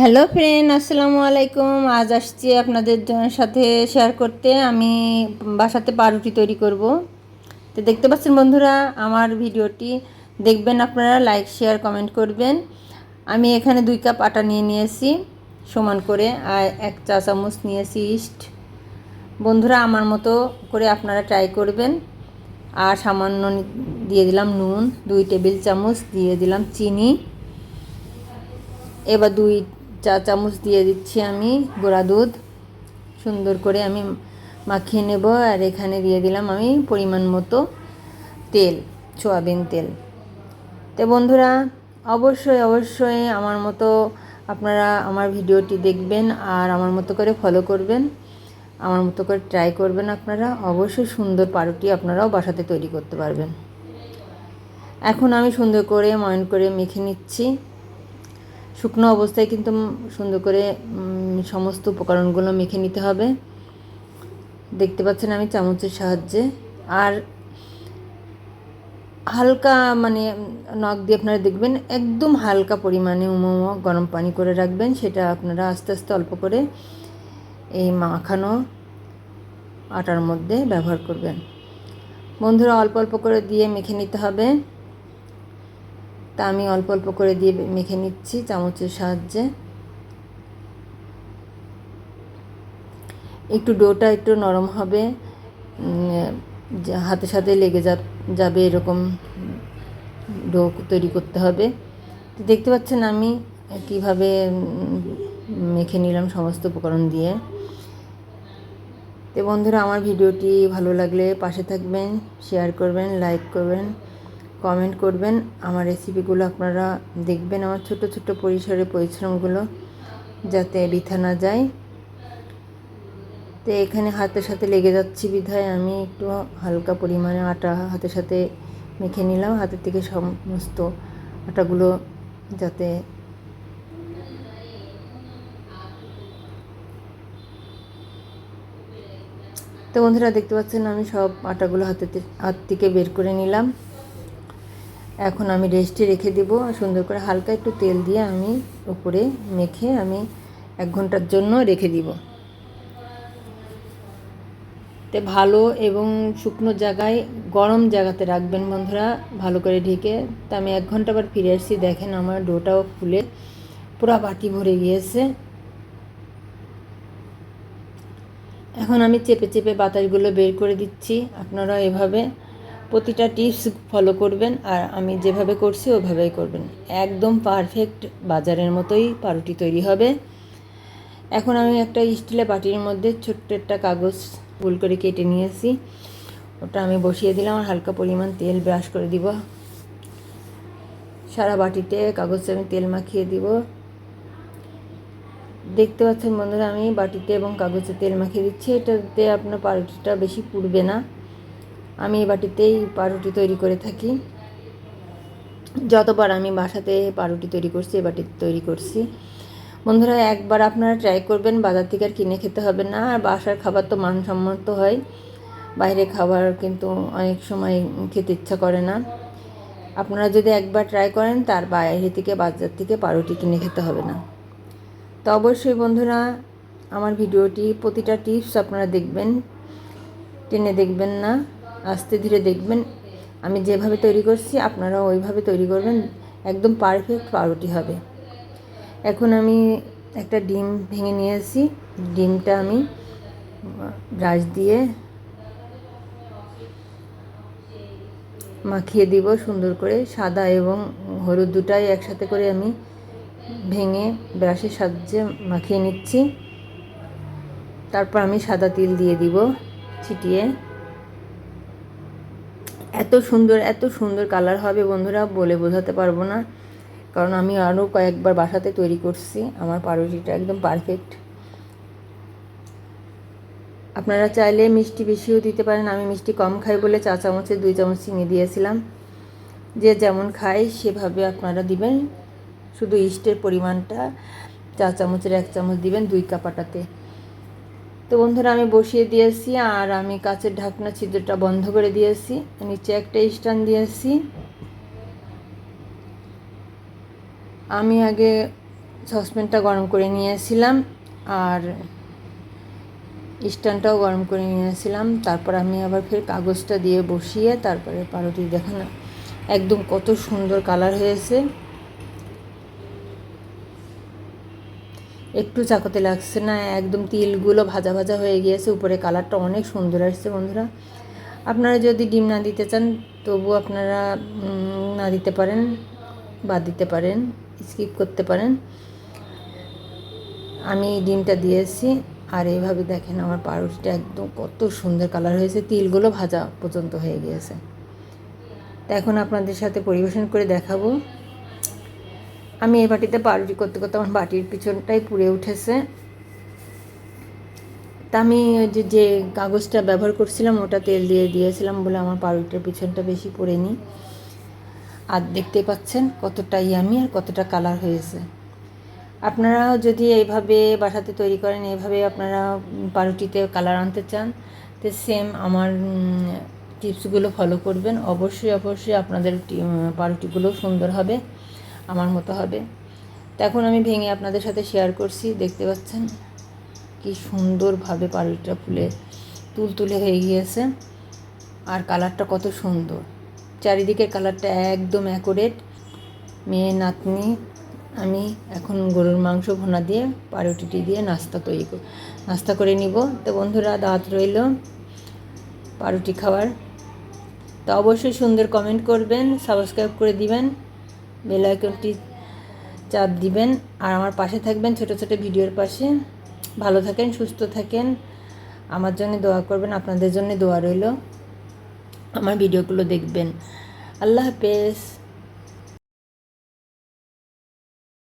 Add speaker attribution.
Speaker 1: Hello friend, আসসালামু আলাইকুম। আজ আসছি আপনাদের সাথে শেয়ার করতে। আমি বাসাতে পাউরুটি তৈরি করব। তো দেখতে পাচ্ছেন বন্ধুরা, আমার ভিডিওটি দেখবেন আপনারা লাইক শেয়ার কমেন্ট করবেন। আমি এখানে দুই কাপ আটা নিয়ে নিয়েছি, সমান করে, আর এক চা চামচ নিয়েছি ইস্ট বন্ধুরা, আমার মতো করে আপনারা ট্রাই করবেন। আর সামান্য দিয়ে দিলাম নুন, দুই টেবিল চামচ, দিয়ে দিলাম চিনি। এবার দুই চা চামচ দিয়ে দিচ্ছি আমি, গোড়া দুধ। সুন্দর করে আমি মাখিয়ে নেব আর এখানে দিয়ে দিলাম আমি পরিমাণ মতো তেল, সোয়াবিন তেল। তো বন্ধুরা, অবশ্যই অবশ্যই আমার মতো আপনারা আমার ভিডিওটি দেখবেন আর আমার মতো করে ফলো করবেন। আমার মতো করে ট্রাই করবেন আপনারা। অবশ্যই সুন্দর পাউরুটি আপনারাও বাসাতে তৈরি করতে পারবেন। এখন আমি সুন্দর করে ময়ন করে মেখে নিচ্ছি। শুকনো অবস্থায় কিন্তু সুন্দর করে সমস্ত উপকরণগুলো মেখে নিতে হবে। দেখতে পাচ্ছেন আমি চামচের সাহায্যে। আর হালকা মানে নখ দিয়ে আপনারা দেখবেন, একদম হালকা পরিমাণে উমো গরম পানি করে রাখবেন। সেটা আপনারা আস্তে আস্তে অল্প করে এই মাখানো আটার মধ্যে ব্যবহার করবেন। বন্ধুরা, অল্প অল্প করে দিয়ে মেখে নিতে হবে। তা আমি অল্প অল্প করে দিয়ে মেখে নিচ্ছি চামচের সাহায্যে। একটু ডোটা একটু নরম হবে হাতের সাথে লেগে যাবে এরকম ডো তৈরি করতে হবে। তো দেখতে পাচ্ছেন আমি কীভাবে মেখে নিলাম সমস্ত উপকরণ দিয়ে। তো বন্ধুরা, আমার ভিডিওটি ভালো লাগলে পাশে থাকবেন, শেয়ার করবেন, লাইক করবেন। কমেন্ট করবেন। আমার রেসিপিগুলো আপনারা দেখবেন আমার ছোট ছোট পরিসরে পরিশ্রমগুলো, যাতে বৃথা না যায়। তো এখানে হাতের সাথে লেগে যাচ্ছি বিধায় আমি একটু হালকা পরিমাণে আটা হাতের সাথে মেখে নিলাম। হাতের থেকে সমস্ত আটাগুলো যাতে তো বন্ধুরা দেখতে পাচ্ছেন আমি সব আটাগুলো হাতে হাত থেকে বের করে নিলাম। এখন আমি রেস্টে রেখে দেব সুন্দর করে হালকা একটু তেল দিয়ে আমি উপরে মেখে আমি এক ঘণ্টার জন্য রেখে দিব। তে ভালো এবং শুকনো জায়গায় গরম জায়গাতে রাখবেন বন্ধুরা, ভালো করে ঢেকে। তা আমি এক ঘণ্টা পর ফিরে আসছি, দেখেন আমার ডোটাও ফুলে পুরো বাটি ভরে গিয়েছে। এখন আমি চেপে চেপে বাতাসগুলো বের করে দিচ্ছি আপনারা এভাবে প্রতিটা টিপস ফলো করবেন আর আমি যেভাবে করছি ওভাবেই করবেন। একদম পারফেক্ট বাজারের মতোই পাউরুটি তৈরি হবে। এখন আমি একটা স্টিলের বাটির মধ্যে ছোট্ট একটা কাগজ গোল করে কেটে নিয়েছি। ওটা আমি বসিয়ে দিলাম আর হালকা পরিমাণ তেল ব্রাশ করে দিব। সারা বাটিতে কাগজে আমি তেল মাখিয়ে দিব। দেখতে পাচ্ছেন বন্ধুরা, আমি বাটিতে এবং কাগজে তেল মাখিয়ে দিচ্ছি। এটাতে আপনার পাউরুটিটা বেশি পুড়বে না। আমি এই বাটিতেই পাউরুটি তৈরি করে থাকি। যতবার আমি বাসাতে পাউরুটি তৈরি করছি এই বাটিতে তৈরি করছি। বন্ধুরা, একবার আপনারা ট্রাই করবেন, বাজার থেকে আর কিনে খেতে হবে না। আর বাসার খাবার তো মানসম্মত হয়। বাইরে খাবার কিন্তু অনেক সময় খেতে ইচ্ছা করে না। আপনারা যদি একবার ট্রাই করেন, তার বাইরে থেকে, বাজার থেকে পাউরুটি কিনে খেতে হবে না। তো অবশ্যই বন্ধুরা, আমার ভিডিওটি প্রতিটা টিপস আপনারা দেখবেন। টেনে দেখবেন না। আস্তে ধীরে দেখবেন। আমি যেভাবে তৈরি করছি আপনারা ওইভাবে তৈরি করবেন। একদম পারফেক্ট পাউরুটি হবে। এখন আমি একটা ডিম ভেঙে নিয়েছি ডিমটা আমি ব্রাশ দিয়ে মাখিয়ে দিব সুন্দর করে। সাদা এবং হলুদ দুটাই একসাথে করে আমি ভেঙে ব্রাশের সাহায্যে মাখিয়ে নিচ্ছি। তারপর আমি সাদা তিল দিয়ে দিব ছিটিয়ে। এত সুন্দর এত সুন্দর কালার হবে বন্ধুরা, বলে বোঝাতে পারব না। কারণ আমি আরও কয়েকবার বাসাতে তৈরি করছি, আমার পাউরুটিটা একদম পারফেক্ট আপনারা চাইলে মিষ্টি বেশিও দিতে পারেন, আমি মিষ্টি কম খাই বলে চা চামচে দুই চামচ চিনি দিয়েছিলাম। যে যেমন খায় সেভাবে আপনারা দিবেন, শুধু ইস্টের পরিমাণটা, চা চামচের এক চামচ দিবেন দুই কাপ আটাতে। তো বন্ধুরা, আমি বসিয়ে দিয়েছি আর আমি কাচের ঢাকনা ছিদ্রটা বন্ধ করে দিয়েছি। নিচে একটা স্ট্যান্ড দিয়েছি। আমি আগে সসপ্যানটা গরম করে নিয়েছিলাম আর স্ট্যান্ডটাও গরম করে নিয়েছিলাম। তারপর আমি আবার ফের কাগজটা দিয়ে বসিয়ে তারপরে পাউরুটি দেখানো, একদম কত সুন্দর কালার হয়েছে। একটু চাকতে লাগছে না, একদম তিলগুলো ভাজা ভাজা হয়ে গিয়েছে, উপরে কালারটা অনেক সুন্দর আসছে বন্ধুরা। আপনারা যদি ডিম না দিতে চান, তবু আপনারা না দিতে পারেন বা দিতে পারেন স্কিপ করতে পারেন। আমি ডিমটা দিয়েছি, আর এইভাবে দেখেন আমার পাউরুটিটা একদম কত সুন্দর কালার হয়েছে, তিলগুলো ভাজা পর্যন্ত হয়ে গিয়েছে। এখন আপনাদের সাথে পরিবেশন করে দেখাবো। আমি এই বাটিতে পাউরুটি করতে করতে আমার বাটির পিছনটাই পুড়ে উঠেছে। তা আমি ওই যে যে কাগজটা ব্যবহার করছিলাম, ওটা তেল দিয়ে দিয়েছিলাম বলে আমার পাউরুটির পিছনটা বেশি পড়েনি। আর দেখতে পাচ্ছেন কতটা ইয়ামি আর কতটা কালার হয়েছে। আপনারাও যদি এইভাবে বাসাতে তৈরি করেন, এইভাবে আপনারা পাউরুটিতে কালার আনতে চান, তো সেম আমার টিপসগুলো ফলো করবেন। অবশ্যই অবশ্যই আপনাদের পাউরুটিগুলো সুন্দর হবে। আমার মতো হবে। এখন আমি ভেঙে আপনাদের সাথে শেয়ার করছি, দেখতে পাচ্ছেন? কি সুন্দরভাবে পাউরুটিটা ফুলে তুলতুলে হয়ে গিয়েছে। আর কালারটা কত সুন্দর। চারিদিকের কালারটা একদম অ্যাকোরেট মেয়ে নাতনি, আমি এখন গরুর মাংস ভোনা দিয়ে পাউরুটিটি দিয়ে নাস্তা তৈরি নাস্তা করে নিব। তো বন্ধুরা দাঁত রইল পাউরুটি খাওয়ার। তো অবশ্যই সুন্দর কমেন্ট করবেন সাবস্ক্রাইব করে দিবেন। বেল আইকনটি চাপ দিবেন আর আমার পাশে থাকবেন ছোট ছোট ভিডিওর পাশে। ভালো থাকেন, সুস্থ থাকেন। আমার জন্য দোয়া করবেন, আপনাদের জন্য দোয়া রইল। আমার ভিডিওগুলো দেখবেন। আল্লাহ হাফেজ।